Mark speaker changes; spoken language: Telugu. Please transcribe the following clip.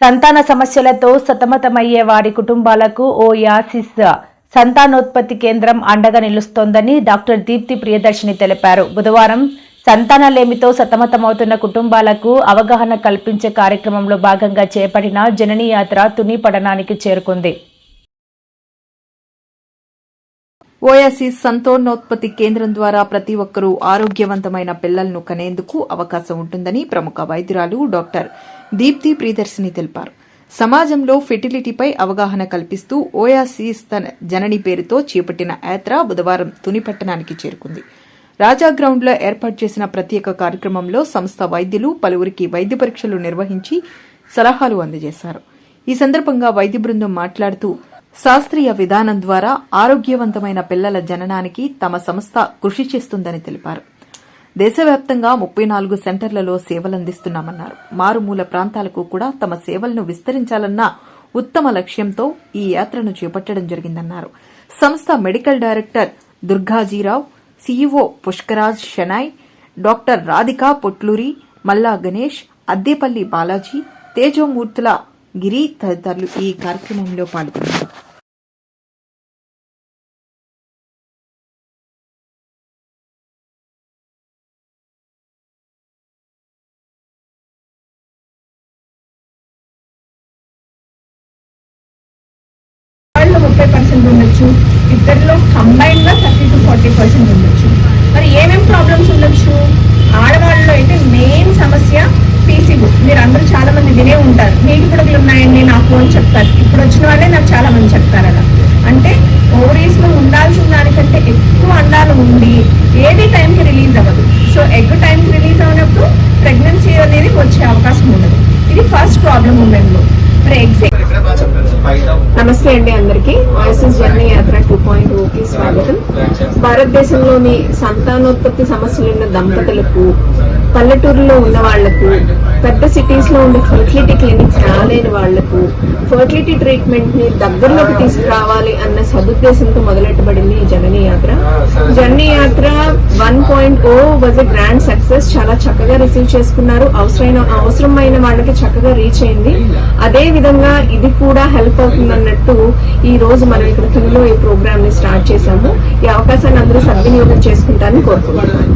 Speaker 1: సంతాన సమస్యలతో సతమతమయ్యే వారి కుటుంబాలకు ఓ యాసిస్ సంతానోత్పత్తి కేంద్రం అండగా నిలుస్తోందని డాక్టర్ దీప్తి ప్రియదర్శిని తెలిపారు. బుధవారం సంతానలేమితో సతమతమవుతున్న కుటుంబాలకు అవగాహన కల్పించే కార్యక్రమంలో భాగంగా చేపట్టిన జనని యాత్ర తుని పడనానికి చేరుకుంది.
Speaker 2: ఓయాసిస్ సంతానోత్పత్తి కేంద్రం ద్వారా ప్రతి ఒక్కరూ ఆరోగ్యవంతమైన పిల్లలను కనేందుకు అవకాశం ఉంటుందని ప్రముఖ వైద్యురాలు డాక్టర్ దీప్తి ప్రియదర్శిని తెలిపారు. సమాజంలో ఫెర్టిలిటీపై అవగాహన కల్పిస్తూ ఓయాసీస్ తన జనని పేరుతో చేపట్టిన యాత్ర బుధవారం తుని పట్టణానికి చేరుకుంది. రాజా గ్రౌండ్లో ఏర్పాటు చేసిన ప్రత్యేక కార్యక్రమంలో సంస్థ వైద్యులు పలువురికి వైద్య పరీక్షలు నిర్వహించి సలహాలు అందజేశారు. ఈ సందర్భంగా వైద్య బృందం మాట్లాడుతూ శాస్త్రీయ విధానం ద్వారా ఆరోగ్యవంతమైన పిల్లల జననానికి తమ సంస్థ కృషి చేస్తుందని తెలిపారు. దేశవ్యాప్తంగా ముప్పై నాలుగు సెంటర్లలో సేవలందిస్తున్నామన్నారు. మారుమూల ప్రాంతాలకు కూడా తమ సేవలను విస్తరించాలన్న ఉత్తమ లక్ష్యంతో ఈ యాత్రను చేపట్టడం జరిగిందన్నారు. సంస్థ medical director Durgajirao CEO Pushkaraj Shenoy doctor Radhika Potluri Malla Ganesh Addepalli Balaji తేజోమూర్తుల గిరి తదితరులు ఈ కార్యక్రమంలో పాల్గొన్నారు.
Speaker 3: ఫైవ్ పర్సెంట్ ఉండొచ్చు. ఇద్దరిలో కంబైన్గా గా థర్టీ టు ఫార్టీ పర్సెంట్ ఉండొచ్చు. మరి ఏమేమి ప్రాబ్లమ్స్ ఉండొచ్చు? ఆడవాళ్ళలో అయితే మెయిన్ సమస్య పీసీబు మీరు అందరూ చాలా మంది వినే ఉంటారు. మీకు పుడకలు ఉన్నాయండి నాకు అని చెప్తారు. ఇప్పుడు వచ్చిన వాళ్ళే నాకు చాలా మంది చెప్తారు అలా. అంటే ఓవరీస్లో ఉండాల్సిన దానికంటే ఎక్కువ అండాలు ఉండి ఏది టైంకి రిలీజ్ అవ్వదు. సో ఎగ్ టైంకి రిలీజ్ అయినప్పుడు ప్రెగ్నెన్సీ అనేది వచ్చే అవకాశం ఉండదు. ఇది ఫస్ట్ ప్రాబ్లం ఉమెన్ మరి ఎగ్స్ నమస్తే అండి అందరికి. వాయిసెస్ జర్నీ యాత్ర టూ పాయింట్ ఓకి స్వాగతం. భారతదేశంలోని సంతానోత్పత్తి సమస్యలున్న దంపతులకు పల్లెటూరులో ఉన్న వాళ్ళకు పెద్ద సిటీస్లో ఉండే ఫర్టిలిటీ క్లినిక్స్ రాలేని వాళ్ళకు ఫర్టిలిటీ ట్రీట్మెంట్ని దగ్గరలోకి తీసుకురావాలి అన్న సదుద్దేశంతో మొదలెట్టబడింది ఈ జననీ యాత్ర. జర్నీ యాత్ర one point O was a grand success చాలా చక్కగా రిసీవ్ చేసుకున్నారు. అవసరమైన అవసరమైన వాళ్ళకి చక్కగా రీచ్ అయింది. అదే విధంగా ఇది కూడా హెల్ప్ అవుతుంది అన్నట్టు ఈ రోజు మనం ఇక్కడ తునిలో ఈ ప్రోగ్రామ్ని స్టార్ట్ చేశాము. ఈ అవకాశాన్ని అందరూ సద్వినియోగం చేసుకుంటారని కోరుకుంటున్నాను.